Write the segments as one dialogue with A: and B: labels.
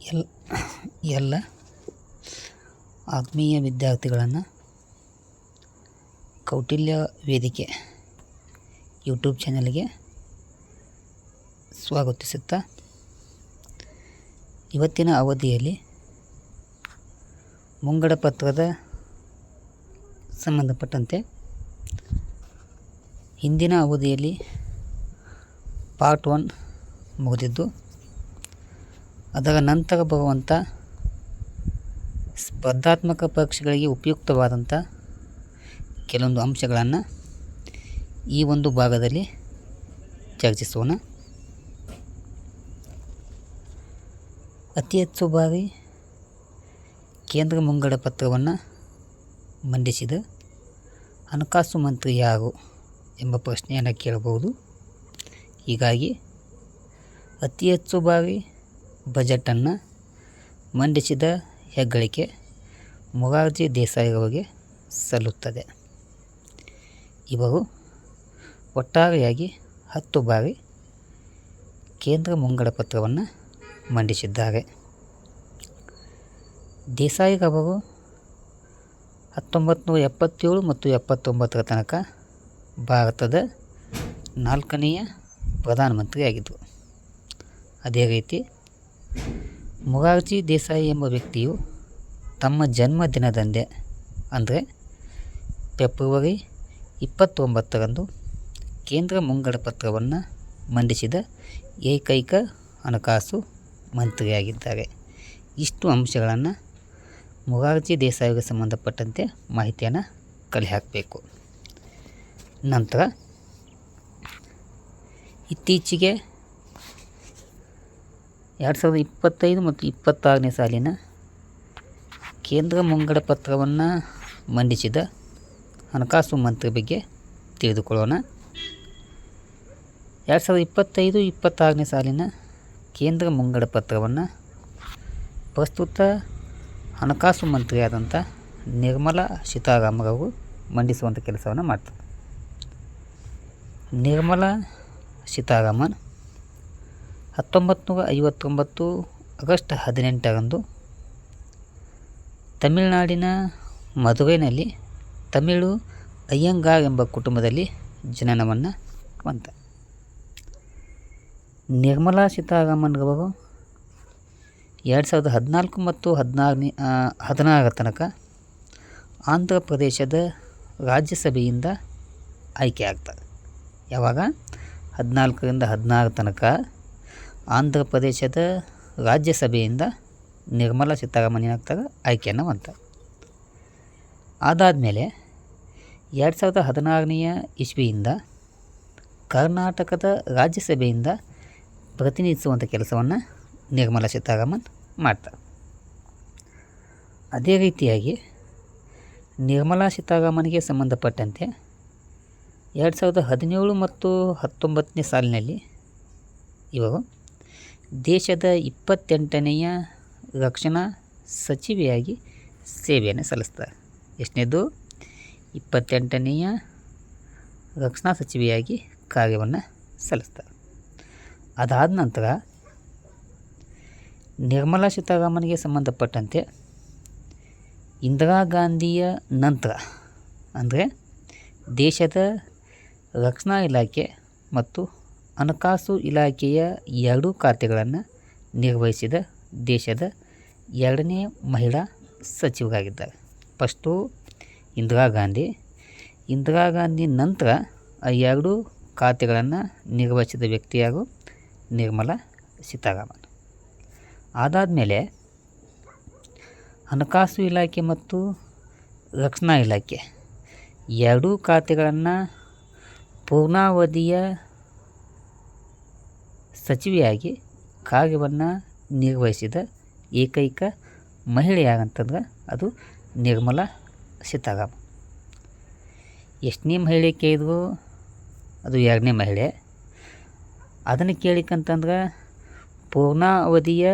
A: L, ಎಲ್ಲ ಆತ್ಮೀಯ ವಿದ್ಯಾರ್ಥಿಗಳನ್ನು ಕೌಟಿಲ್ಯ ವೇದಿಕೆ ಯೂಟ್ಯೂಬ್ ಚಾನಲ್ಗೆ ಸ್ವಾಗತಿಸುತ್ತಾ ಇವತ್ತಿನ ಅವಧಿಯಲ್ಲಿ ಮುಂಗಡ ಪತ್ರದ ಸಂಬಂಧಪಟ್ಟಂತೆ ಹಿಂದಿನ ಅವಧಿಯಲ್ಲಿ ಪಾರ್ಟ್ ಒನ್ ಮುಗಿದಿದ್ದು ಅದರ ನಂತರ ಬರುವಂಥ ಸ್ಪರ್ಧಾತ್ಮಕ ಪರೀಕ್ಷೆಗಳಿಗೆ ಉಪಯುಕ್ತವಾದಂಥ ಕೆಲವೊಂದು ಅಂಶಗಳನ್ನು ಈ ಒಂದು ಭಾಗದಲ್ಲಿ ಚರ್ಚಿಸೋಣ. ಅತಿ ಹೆಚ್ಚು ಬಾರಿ ಕೇಂದ್ರ ಮುಂಗಡ ಪತ್ರವನ್ನು ಮಂಡಿಸಿದ ಹಣಕಾಸು ಮಂತ್ರಿ ಯಾರು ಎಂಬ ಪ್ರಶ್ನೆಯನ್ನು ಕೇಳಬಹುದು. ಹೀಗಾಗಿ ಅತಿ ಹೆಚ್ಚು ಬಾರಿ ಬಜೆಟನ್ನು ಮಂಡಿಸಿದ ಹೆಗ್ಗಳಿಕೆ ಮೊರಾರ್ಜಿ ದೇಸಾಯಿ ಅವರಿಗೆ ಸಲ್ಲುತ್ತದೆ. ಇವರು ಒಟ್ಟಾರೆಯಾಗಿ ಹತ್ತು ಬಾರಿ ಕೇಂದ್ರ ಮುಂಗಡ ಪತ್ರವನ್ನು ಮಂಡಿಸಿದ್ದಾರೆ. ದೇಸಾಯಿರವರು ಹತ್ತೊಂಬತ್ತು ನೂರ ಎಪ್ಪತ್ತೇಳು ಮತ್ತು ಎಪ್ಪತ್ತೊಂಬತ್ತರ ತನಕ ಭಾರತದ ನಾಲ್ಕನೆಯ ಪ್ರಧಾನಮಂತ್ರಿಯಾಗಿದ್ದರು. ಅದೇ ರೀತಿ ಮೊರಾರ್ಜಿ ದೇಸಾಯಿ ಎಂಬ ವ್ಯಕ್ತಿಯು ತಮ್ಮ ಜನ್ಮದಿನದಂದೇ ಅಂದರೆ ಫೆಬ್ರವರಿ ಇಪ್ಪತ್ತೊಂಬತ್ತರಂದು ಕೇಂದ್ರ ಮುಂಗಡ ಪತ್ರವನ್ನು ಮಂಡಿಸಿದ ಏಕೈಕ ಹಣಕಾಸು ಮಂತ್ರಿಯಾಗಿದ್ದಾರೆ. ಇಷ್ಟು ಅಂಶಗಳನ್ನು ಮೊರಾರ್ಜಿ ದೇಸಾಯಿಗೆ ಸಂಬಂಧಪಟ್ಟಂತೆ ಮಾಹಿತಿಯನ್ನು ಕಲೆ ಹಾಕಬೇಕು ನಂತರ ಇತ್ತೀಚೆಗೆ ಎರಡು ಸಾವಿರದ ಇಪ್ಪತ್ತೈದು ಮತ್ತು ಇಪ್ಪತ್ತಾರನೇ ಸಾಲಿನ ಕೇಂದ್ರ ಮುಂಗಡ ಪತ್ರವನ್ನು ಮಂಡಿಸಿದ ಹಣಕಾಸು ಮಂತ್ರಿ ಬಗ್ಗೆ ತಿಳಿದುಕೊಳ್ಳೋಣ. ಎರಡು ಸಾವಿರದ ಇಪ್ಪತ್ತೈದು ಇಪ್ಪತ್ತಾರನೇ ಸಾಲಿನ ಕೇಂದ್ರ ಮುಂಗಡ ಪತ್ರವನ್ನು ಪ್ರಸ್ತುತ ಹಣಕಾಸು ಮಂತ್ರಿಯಾದಂಥ ನಿರ್ಮಲಾ ಸೀತಾರಾಮರವರು ಮಂಡಿಸುವಂಥ ಕೆಲಸವನ್ನು ಮಾಡ್ತಾರೆ. ನಿರ್ಮಲಾ ಸೀತಾರಾಮನ್ ಹತ್ತೊಂಬತ್ತು ನೂರ ಐವತ್ತೊಂಬತ್ತು ಆಗಸ್ಟ್ ಹದಿನೆಂಟರಂದು ತಮಿಳುನಾಡಿನ ಮದುವೆಯಲ್ಲಿ ತಮಿಳು ಅಯ್ಯಂಗಾರ್ ಎಂಬ ಕುಟುಂಬದಲ್ಲಿ ಜನನವನ್ನು ಹೊಂದ ನಿರ್ಮಲಾ ಸೀತಾರಾಮನ್ರವರು ಎರಡು ಸಾವಿರದ ಹದಿನಾಲ್ಕು ಮತ್ತು ಹದಿನಾರನೇ ಹದಿನಾರರ ತನಕ ಆಂಧ್ರ ಪ್ರದೇಶದ ರಾಜ್ಯಸಭೆಯಿಂದ ಆಯ್ಕೆ ಆಗ್ತಾರೆ ಯಾವಾಗ? ಹದಿನಾಲ್ಕರಿಂದ ಹದಿನಾರು ತನಕ ಆಂಧ್ರ ಪ್ರದೇಶದ ರಾಜ್ಯಸಭೆಯಿಂದ ನಿರ್ಮಲಾ ಸೀತಾರಾಮನ್ ಏನಾಗ್ತಾರೆ ಆಯ್ಕೆಯನ್ನು ಹೊಂದ್ತಾರೆ ಅದಾದಮೇಲೆ ಎರಡು ಸಾವಿರದ ಹದಿನಾರನೆಯ ಇಸ್ವಿಯಿಂದ ಕರ್ನಾಟಕದ ರಾಜ್ಯಸಭೆಯಿಂದ ಪ್ರತಿನಿಧಿಸುವಂಥ ಕೆಲಸವನ್ನು ನಿರ್ಮಲಾ ಸೀತಾರಾಮನ್ ಮಾಡ್ತಾರೆ. ಅದೇ ರೀತಿಯಾಗಿ ನಿರ್ಮಲಾ ಸೀತಾರಾಮನಿಗೆ ಸಂಬಂಧಪಟ್ಟಂತೆ ಎರಡು ಸಾವಿರದ ಹದಿನೇಳು ಮತ್ತು ಹತ್ತೊಂಬತ್ತನೇ ಸಾಲಿನಲ್ಲಿ ಇವರು ದೇಶದ ಇಪ್ಪತ್ತೆಂಟನೆಯ ರಕ್ಷಣಾ ಸಚಿವೆಯಾಗಿ ಸೇವೆಯನ್ನು ಸಲ್ಲಿಸ್ತಾರೆ. ಎಷ್ಟನೇದು? ಇಪ್ಪತ್ತೆಂಟನೆಯ ರಕ್ಷಣಾ ಸಚಿವೆಯಾಗಿ ಕಾರ್ಯವನ್ನು ಸಲ್ಲಿಸ್ತಾರೆ. ಅದಾದ ನಂತರ ನಿರ್ಮಲಾ ಸೀತಾರಾಮನಿಗೆ ಸಂಬಂಧಪಟ್ಟಂತೆ ಇಂದಿರಾ ಗಾಂಧಿಯ ನಂತರ, ಅಂದರೆ ದೇಶದ ರಕ್ಷಣಾ ಇಲಾಖೆ ಮತ್ತು ಹಣಕಾಸು ಇಲಾಖೆಯ ಎರಡೂ ಖಾತೆಗಳನ್ನು ನಿರ್ವಹಿಸಿದ ದೇಶದ ಎರಡನೇ ಮಹಿಳಾ ಸಚಿವರಾಗಿದ್ದಾರೆ. ಫಸ್ಟು ಇಂದಿರಾ ಗಾಂಧಿ. ಇಂದಿರಾ ಗಾಂಧಿ ನಂತರ ಆ ಎರಡೂ ಖಾತೆಗಳನ್ನು ನಿರ್ವಹಿಸಿದ ವ್ಯಕ್ತಿಯಾಗೂ ನಿರ್ಮಲಾ ಸೀತಾರಾಮನ್. ಅದಾದಮೇಲೆ ಹಣಕಾಸು ಇಲಾಖೆ ಮತ್ತು ರಕ್ಷಣಾ ಇಲಾಖೆ ಎರಡೂ ಖಾತೆಗಳನ್ನು ಪೂರ್ಣಾವಧಿಯ ಸಚಿವೆಯಾಗಿ ಕಾರ್ಯವನ್ನು ನಿರ್ವಹಿಸಿದ ಏಕೈಕ ಮಹಿಳೆ ಯಾರಂತಂದ್ರೆ ಅದು ನಿರ್ಮಲಾ ಸೀತಾರಾಮ್ ಎಷ್ಟನೇ ಮಹಿಳೆ ಕೇಳಿದ್ರು ಅದು ಎರಡನೇ ಮಹಿಳೆ. ಅದನ್ನು ಕೇಳಿಕಂತಂದ್ರೆ ಪೂರ್ಣಾವಧಿಯ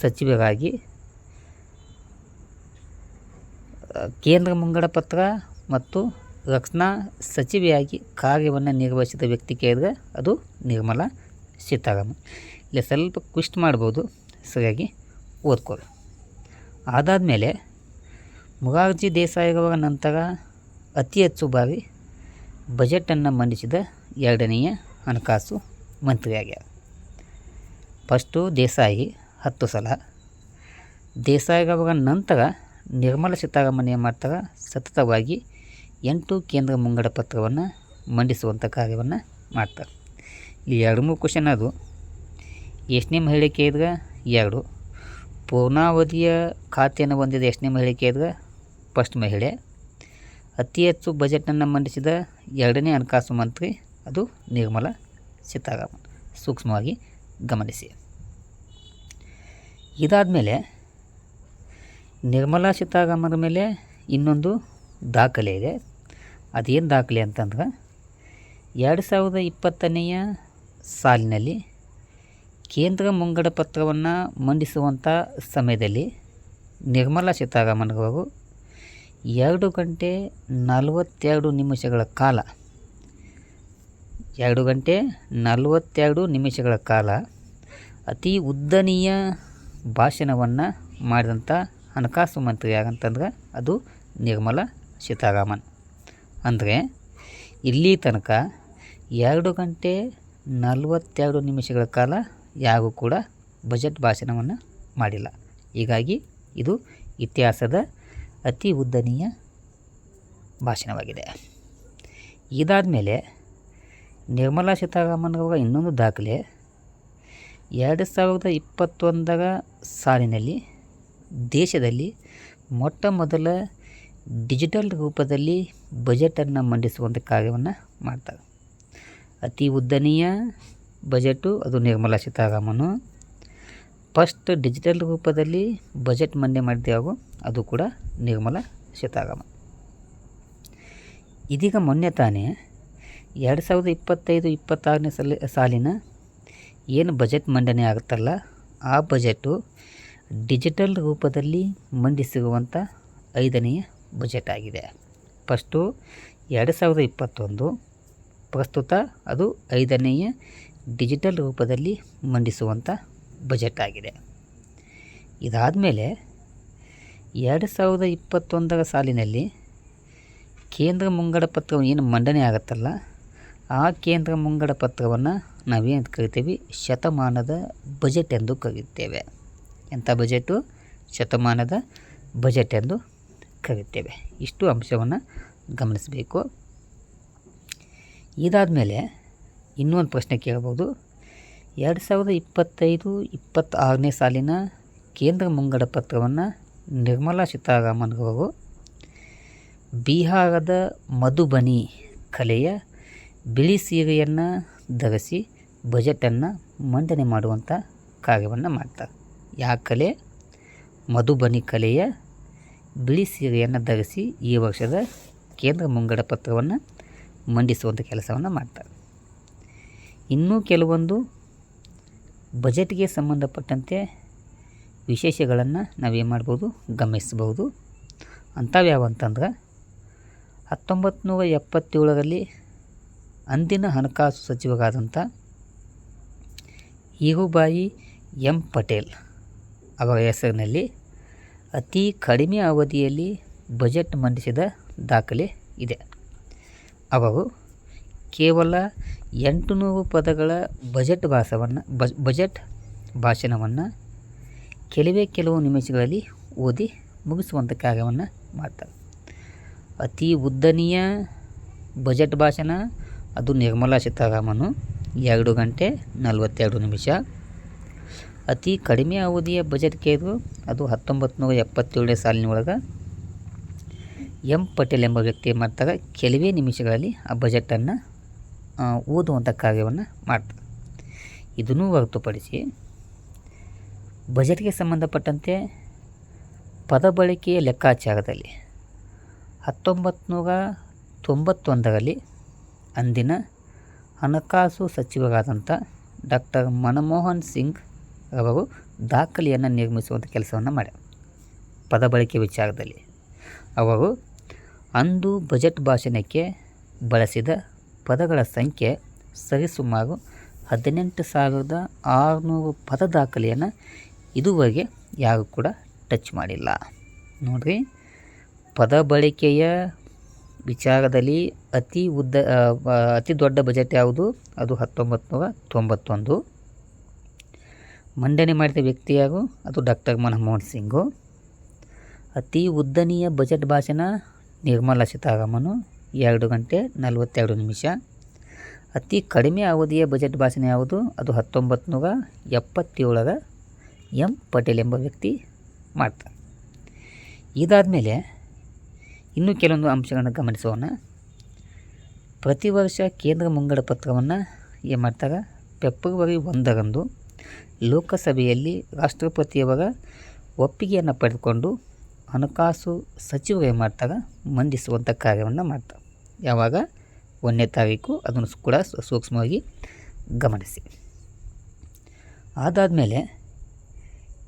A: ಸಚಿವರಾಗಿ ಕೇಂದ್ರ ಮುಂಗಡ ಪತ್ರ ಮತ್ತು ರಕ್ಷಣಾ ಸಚಿವೆಯಾಗಿ ಕಾರ್ಯವನ್ನು ನಿರ್ವಹಿಸಿದ ವ್ಯಕ್ತಿ ಕೇಳಿದ್ರೆ ಅದು ನಿರ್ಮಲಾ ಸೀತಾರಾಮನ್ ಇಲ್ಲಿ ಸ್ವಲ್ಪ ಕ್ವಿಸ್ಟ್ ಮಾಡ್ಬೋದು, ಸರಿಯಾಗಿ ಓದ್ಕೊಳ್ಳಿ ಅದಾದಮೇಲೆ ಮೊರಾರ್ಜಿ ದೇಸಾಯಿರವರ ನಂತರ ಅತಿ ಹೆಚ್ಚು ಬಾರಿ ಬಜೆಟನ್ನು ಮಂಡಿಸಿದ ಎರಡನೆಯ ಹಣಕಾಸು ಮಂತ್ರಿಯಾಗ್ಯಾರ. ಫಸ್ಟು ದೇಸಾಯಿ ಹತ್ತು ಸಲ. ದೇಸಾಯಿರವರ ನಂತರ ನಿರ್ಮಲಾ ಸೀತಾರಾಮನ್ ಮಾಡ್ತಾರೆ ಸತತವಾಗಿ ಎಂಟು ಕೇಂದ್ರ ಮುಂಗಡ ಪತ್ರವನ್ನು ಮಂಡಿಸುವಂಥ ಕಾರ್ಯವನ್ನು ಮಾಡ್ತಾರೆ. ಇಲ್ಲಿ ಎರಡು ಮೂರು ಕ್ವಶನ್ ಅದು. ಎಷ್ಟನೇ ಮಹಿಳೆ ಕೇಳಿದ್ರೆ ಎರಡು. ಪೂರ್ಣಾವಧಿಯ ಖಾತೆಯನ್ನು ಹೊಂದಿದ ಎಷ್ಟನೇ ಮಹಿಳೆ ಕೇಳಿದ್ರೆ ಫಸ್ಟ್ ಮಹಿಳೆ. ಅತಿ ಹೆಚ್ಚು ಬಜೆಟ್ನನ್ನು ಮಂಡಿಸಿದ ಎರಡನೇ ಹಣಕಾಸು ಮಂತ್ರಿ ಅದು ನಿರ್ಮಲಾ ಸೀತಾರಾಮನ್. ಸೂಕ್ಷ್ಮವಾಗಿ ಗಮನಿಸಿ. ಇದಾದಮೇಲೆ ನಿರ್ಮಲಾ ಸೀತಾರಾಮನ್ ಮೇಲೆ ಇನ್ನೊಂದು ದಾಖಲೆ ಇದೆ. ಅದೇನು ದಾಖಲೆ ಅಂತಂದ್ರೆ ಎರಡು ಸಾವಿರದ ಇಪ್ಪತ್ತನೆಯ ಸಾಲಿನಲ್ಲಿ ಕೇಂದ್ರ ಮುಂಗಡ ಪತ್ರವನ್ನು ಮಂಡಿಸುವಂಥ ಸಮಯದಲ್ಲಿ ನಿರ್ಮಲಾ ಸೀತಾರಾಮನ್ ಅವರು ಎರಡು ಗಂಟೆ ನಲವತ್ತೆರಡು ನಿಮಿಷಗಳ ಕಾಲ, ಎರಡು ಗಂಟೆ ನಲವತ್ತೆರಡು ನಿಮಿಷಗಳ ಕಾಲ ಅತಿ ಉದ್ದನೀಯ ಭಾಷಣವನ್ನು ಮಾಡಿದಂಥ ಹಣಕಾಸು ಮಂತ್ರಿ ಯಾರಂತಂದ್ರೆ ಅದು ನಿರ್ಮಲಾ ಸೀತಾರಾಮನ್. ಅಂದರೆ ಇಲ್ಲಿ ತನಕ ಎರಡು ಗಂಟೆ ನಲವತ್ತೆರಡು ನಿಮಿಷಗಳ ಕಾಲ ಯಾರೂ ಕೂಡ ಬಜೆಟ್ ಭಾಷಣವನ್ನು ಮಾಡಿಲ್ಲ. ಹೀಗಾಗಿ ಇದು ಇತಿಹಾಸದ ಅತಿ ಉದ್ದನೀಯ ಭಾಷಣವಾಗಿದೆ. ಇದಾದ ಮೇಲೆ ನಿರ್ಮಲಾ ಸೀತಾರಾಮನ್ ಅವರ ಇನ್ನೊಂದು ದಾಖಲೆ ಎರಡು ಸಾವಿರದ ಇಪ್ಪತ್ತೊಂದರ ಸಾಲಿನಲ್ಲಿ ದೇಶದಲ್ಲಿ ಮೊಟ್ಟ ಮೊದಲ ಡಿಜಿಟಲ್ ರೂಪದಲ್ಲಿ ಬಜೆಟನ್ನು ಮಂಡಿಸುವಂಥ ಕಾರ್ಯವನ್ನು ಮಾಡ್ತಾರೆ. ಅತಿ ಉದ್ದನೀಯ ಬಜೆಟು ಅದು ನಿರ್ಮಲಾ ಸೀತಾರಾಮನ್. ಫಸ್ಟ್ ಡಿಜಿಟಲ್ ರೂಪದಲ್ಲಿ ಬಜೆಟ್ ಮಂಡನೆ ಮಾಡಿದೆ ಹಾಗೂ ಅದು ಕೂಡ ನಿರ್ಮಲಾ ಸೀತಾರಾಮನ್. ಇದೀಗ ಮೊನ್ನೆ ತಾನೇ ಎರಡು ಸಾವಿರದ ಇಪ್ಪತ್ತೈದು ಇಪ್ಪತ್ತಾರನೇ ಸಲ ಸಾಲಿನ ಏನು ಬಜೆಟ್ ಮಂಡನೆ ಆಗುತ್ತಲ್ಲ, ಆ ಬಜೆಟು ಡಿಜಿಟಲ್ ರೂಪದಲ್ಲಿ ಮಂಡಿಸಿರುವಂಥ ಐದನೆಯ ಬಜೆಟ್ ಆಗಿದೆ. ಫಸ್ಟು ಎರಡು ಸಾವಿರದ ಇಪ್ಪತ್ತೊಂದು ಪ್ರಸ್ತುತ ಅದು ಐದನೆಯ ಡಿಜಿಟಲ್ ರೂಪದಲ್ಲಿ ಮಂಡಿಸುವಂಥ ಬಜೆಟ್ ಆಗಿದೆ. ಇದಾದಮೇಲೆ ಎರಡು ಸಾವಿರದ ಇಪ್ಪತ್ತೊಂದರ ಸಾಲಿನಲ್ಲಿ ಕೇಂದ್ರ ಮುಂಗಡ ಪತ್ರ ಏನು ಮಂಡನೆ ಆಗುತ್ತಲ್ಲ, ಆ ಕೇಂದ್ರ ಮುಂಗಡ ಪತ್ರವನ್ನು ನಾವೇನು ಕರಿತೀವಿ? ಶತಮಾನದ ಬಜೆಟ್ ಎಂದು ಕರೆಯುತ್ತೇವೆ ಎಂಥ ಬಜೆಟು? ಶತಮಾನದ ಬಜೆಟ್ ಎಂದು ಕರೆಯುತ್ತೇವೆ ಇಷ್ಟು ಅಂಶವನ್ನು ಗಮನಿಸಬೇಕು. ಇದಾದಮೇಲೆ ಇನ್ನೊಂದು ಪ್ರಶ್ನೆ ಕೇಳ್ಬೋದು. ಎರಡು ಸಾವಿರದ ಇಪ್ಪತ್ತೈದು ಇಪ್ಪತ್ತಾರನೇ ಸಾಲಿನ ಕೇಂದ್ರ ಮುಂಗಡ ಪತ್ರವನ್ನು ನಿರ್ಮಲಾ ಸೀತಾರಾಮನ್ ಅವರು ಬಿಹಾರದ ಮಧುಬನಿ ಕಲೆಯ ಬಿಳಿ ಸೀರೆಯನ್ನು ಧರಿಸಿ ಬಜೆಟನ್ನು ಮಂಡನೆ ಮಾಡುವಂಥ ಕಾರ್ಯವನ್ನು ಮಾಡ್ತಾರೆ. ಯಾವ ಕಲೆ? ಮಧುಬನಿ ಕಲೆಯ ಬಿಳಿ ಸೀರೆಯನ್ನು ಧರಿಸಿ ಈ ವರ್ಷದ ಕೇಂದ್ರ ಮುಂಗಡ ಪತ್ರವನ್ನು ಮಂಡಿಸುವಂಥ ಕೆಲಸವನ್ನು ಮಾಡ್ತಾರೆ. ಇನ್ನೂ ಕೆಲವೊಂದು ಬಜೆಟ್ಗೆ ಸಂಬಂಧಪಟ್ಟಂತೆ ವಿಶೇಷಗಳನ್ನು ನಾವೇನು ಮಾಡ್ಬೋದು ಗಮನಿಸ್ಬೋದು. ಅಂಥವು ಯಾವ ಅಂತಂದ್ರೆ ಹತ್ತೊಂಬತ್ತು ನೂರ ಎಪ್ಪತ್ತೇಳರಲ್ಲಿ ಅಂದಿನ ಹಣಕಾಸು ಸಚಿವರಾದಂಥ ಹೀರುಬಾಯಿ ಎಂ ಪಟೇಲ್ ಅವರ ಹೆಸರಿನಲ್ಲಿ ಅತಿ ಕಡಿಮೆ ಅವಧಿಯಲ್ಲಿ ಬಜೆಟ್ ಮಂಡಿಸಿದ ದಾಖಲೆ ಇದೆ. ಅವರು ಕೇವಲ ಎಂಟುನೂರು ಪದಗಳ ಬಜೆಟ್ ಭಾಷವನ್ನು ಬಜೆಟ್ ಭಾಷಣವನ್ನು ಕೆಲವೇ ಕೆಲವು ನಿಮಿಷಗಳಲ್ಲಿ ಓದಿ ಮುಗಿಸುವಂಥ ಕಾರ್ಯವನ್ನು ಮಾಡ್ತಾರೆ ಅತಿ ಉದ್ದನೀಯ ಬಜೆಟ್ ಭಾಷಣ, ಅದು ನಿರ್ಮಲಾ ಸೀತಾರಾಮನು ಎರಡು ಗಂಟೆ ನಲವತ್ತೆರಡು ನಿಮಿಷ. ಅತಿ ಕಡಿಮೆ ಅವಧಿಯ ಬಜೆಟ್ ಕೇಳಿದ್ರು, ಅದು ಹತ್ತೊಂಬತ್ತು ನೂರ ಎಪ್ಪತ್ತೇಳನೇ ಸಾಲಿನ ಒಳಗೆ ಎಂ ಪಟೇಲ್ ಎಂಬ ವ್ಯಕ್ತಿ ಏನು ಮಾಡ್ತಾರೆ ಕೆಲವೇ ನಿಮಿಷಗಳಲ್ಲಿ ಆ ಬಜೆಟನ್ನು ಓದುವಂಥ ಕಾರ್ಯವನ್ನು ಮಾಡ್ತಾರೆ. ಇದನ್ನು ಹೊರತುಪಡಿಸಿ ಬಜೆಟ್ಗೆ ಸಂಬಂಧಪಟ್ಟಂತೆ ಪದ ಬಳಕೆಯ ಲೆಕ್ಕಾಚಾರದಲ್ಲಿ ಹತ್ತೊಂಬತ್ತು ನೂರ ತೊಂಬತ್ತೊಂದರಲ್ಲಿ ಅಂದಿನ ಹಣಕಾಸು ಸಚಿವರಾದಂಥ ಡಾಕ್ಟರ್ ಮನಮೋಹನ್ ಸಿಂಗ್ ಅವರು ದಾಖಲೆಯನ್ನು ನಿರ್ಮಿಸುವಂಥ ಕೆಲಸವನ್ನು ಮಾಡ್ಯಾರ. ಪದ ಬಳಕೆ ವಿಚಾರದಲ್ಲಿ ಅವರು ಅಂದು ಬಜೆಟ್ ಭಾಷಣಕ್ಕೆ ಬಳಸಿದ ಪದಗಳ ಸಂಖ್ಯೆ ಸರಿಸುಮಾರು ಹದಿನೆಂಟು ಸಾವಿರದ ಆರುನೂರು ಪದ ದಾಖಲೆಯನ್ನು ಇದುವರೆಗೆ ಯಾರು ಕೂಡ ಟಚ್ ಮಾಡಿಲ್ಲ. ನೋಡಿರಿ, ಪದ ಬಳಕೆಯ ವಿಚಾರದಲ್ಲಿ ಅತಿ ಉದ್ದ ಅತಿ ದೊಡ್ಡ ಬಜೆಟ್ ಯಾವುದು? ಅದು ಹತ್ತೊಂಬತ್ತು ನೂರ ತೊಂಬತ್ತೊಂದು. ಮಂಡನೆ ಮಾಡಿದ ವ್ಯಕ್ತಿ ಯಾರು? ಅದು ಡಾಕ್ಟರ್ ಮನಮೋಹನ್ ಸಿಂಗು. ಅತಿ ಉದ್ದನೆಯ ಬಜೆಟ್ ಭಾಷಣ ನಿರ್ಮಲಾ ಸೀತಾರಾಮನು ಎರಡು ಗಂಟೆ ನಲವತ್ತೆರಡು ನಿಮಿಷ. ಅತಿ ಕಡಿಮೆ ಅವಧಿಯ ಬಜೆಟ್ ಭಾಷಣ ಯಾವುದು? ಅದು ಹತ್ತೊಂಬತ್ತು ನೂರ ಎಪ್ಪತ್ತೇಳರ ಎಂ ಪಟೇಲ್ ಎಂಬ ವ್ಯಕ್ತಿ ಮಾಡ್ತಾರೆ ಇದಾದಮೇಲೆ ಇನ್ನೂ ಕೆಲವೊಂದು ಅಂಶಗಳನ್ನು ಗಮನಿಸೋಣ. ಪ್ರತಿ ವರ್ಷ ಕೇಂದ್ರ ಮುಂಗಡ ಪತ್ರವನ್ನು ಏನು ಮಾಡ್ತಾರೆ? ಫೆಬ್ರವರಿ ಒಂದರಂದು ಲೋಕಸಭೆಯಲ್ಲಿ ರಾಷ್ಟ್ರಪತಿಯವರ ಒಪ್ಪಿಗೆಯನ್ನು ಪಡೆದುಕೊಂಡು ಹಣಕಾಸು ಸಚಿವರು ಏನು ಮಾಡ್ತಾರೆ ಮಂಡಿಸುವಂಥ ಕಾರ್ಯವನ್ನು ಮಾಡ್ತಾರೆ. ಯಾವಾಗ? ಒಂದನೇ ತಾರೀಕು. ಅದನ್ನು ಕೂಡ ಸೂಕ್ಷ್ಮವಾಗಿ ಗಮನಿಸಿ. ಅದಾದಮೇಲೆ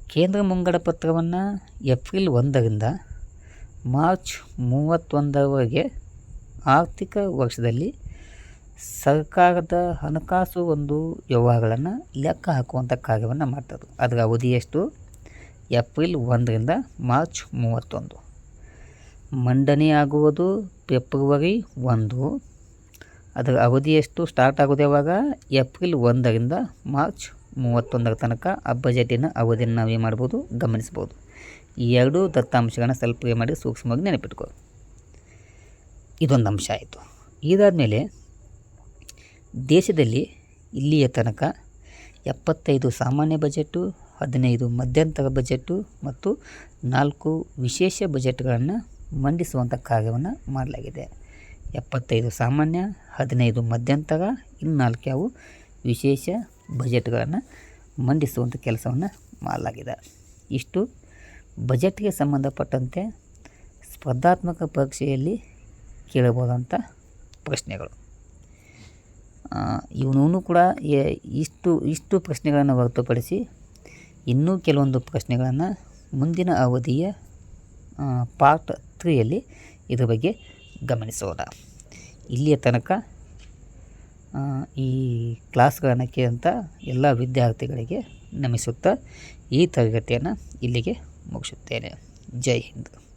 A: ಕೇಂದ್ರ ಮುಂಗಡ ಪತ್ರವನ್ನು ಏಪ್ರಿಲ್ ಒಂದರಿಂದ ಮಾರ್ಚ್ ಮೂವತ್ತೊಂದರವರೆಗೆ ಆರ್ಥಿಕ ವರ್ಷದಲ್ಲಿ ಸರ್ಕಾರದ ಹಣಕಾಸು ಒಂದು ವ್ಯವಹಾರಗಳನ್ನು ಲೆಕ್ಕ ಹಾಕುವಂಥ ಕಾರ್ಯವನ್ನು ಮಾಡ್ತಾರೆ ಅದರ ಅವಧಿ ಎಷ್ಟು ಏಪ್ರಿಲ್ ಒಂದರಿಂದ ಮಾರ್ಚ್ ಮೂವತ್ತೊಂದು. ಮಂಡನೆಯಾಗುವುದು ಫೆಬ್ರವರಿ ಒಂದು. ಅದರ ಅವಧಿ ಎಷ್ಟು? ಸ್ಟಾರ್ಟ್ ಆಗೋದು ಯಾವಾಗ? ಏಪ್ರಿಲ್ ಒಂದರಿಂದ ಮಾರ್ಚ್ ಮೂವತ್ತೊಂದರ ತನಕ ಆ ಬಜೆಟಿನ ಅವಧಿಯನ್ನು ಏನು ಮಾಡ್ಬೋದು, ಗಮನಿಸ್ಬೋದು. ಈ ಎರಡೂ ದತ್ತಾಂಶಗಳನ್ನ ಸ್ವಲ್ಪ ಮಾಡಿ ಸೂಕ್ಷ್ಮವಾಗಿ ನೆನಪಿಟ್ಕೋ. ಇದೊಂದು ಅಂಶ ಆಯಿತು. ಇದಾದಮೇಲೆ ದೇಶದಲ್ಲಿ ಇಲ್ಲಿಯ ತನಕ ಎಪ್ಪತ್ತೈದು ಸಾಮಾನ್ಯ ಬಜೆಟು ಹದಿನೈದು ಮಧ್ಯಂತರ ಬಜೆಟ್ಟು ಮತ್ತು ನಾಲ್ಕು ವಿಶೇಷ ಬಜೆಟ್ಗಳನ್ನು ಮಂಡಿಸುವಂಥ ಕಾರ್ಯವನ್ನು ಮಾಡಲಾಗಿದೆ. ಎಪ್ಪತ್ತೈದು ಸಾಮಾನ್ಯ, ಹದಿನೈದು ಮಧ್ಯಂತರ ಇನ್ನು ಯಾವು ವಿಶೇಷ ಬಜೆಟ್ಗಳನ್ನು ಮಂಡಿಸುವಂಥ ಕೆಲಸವನ್ನು ಮಾಡಲಾಗಿದೆ. ಇಷ್ಟು. ಬಜೆಟ್ಗೆ ಸಂಬಂಧಪಟ್ಟಂತೆ ಸ್ಪರ್ಧಾತ್ಮಕ ಪರೀಕ್ಷೆಯಲ್ಲಿ ಕೇಳಬಹುದಂಥ ಪ್ರಶ್ನೆಗಳು. ಇವನೂ ಕೂಡ ಇಷ್ಟು ಇಷ್ಟು ಪ್ರಶ್ನೆಗಳನ್ನು ಹೊರತುಪಡಿಸಿ ಇನ್ನೂ ಕೆಲವೊಂದು ಪ್ರಶ್ನೆಗಳನ್ನು ಮುಂದಿನ ಅವಧಿಯ ಪಾರ್ಟ್ ತ್ರೀಯಲ್ಲಿ ಇದರ ಬಗ್ಗೆ ಗಮನಿಸೋಣ. ಇಲ್ಲಿಯ ತನಕ ಈ ಕ್ಲಾಸ್ಗಳನ್ನು ಕೇಳಂತ ಎಲ್ಲ ವಿದ್ಯಾರ್ಥಿಗಳಿಗೆ ನಮಿಸುತ್ತಾ ಈ ತರಗತಿಯನ್ನು ಇಲ್ಲಿಗೆ ಮುಗಿಸುತ್ತೇನೆ. ಜೈ ಹಿಂದ್.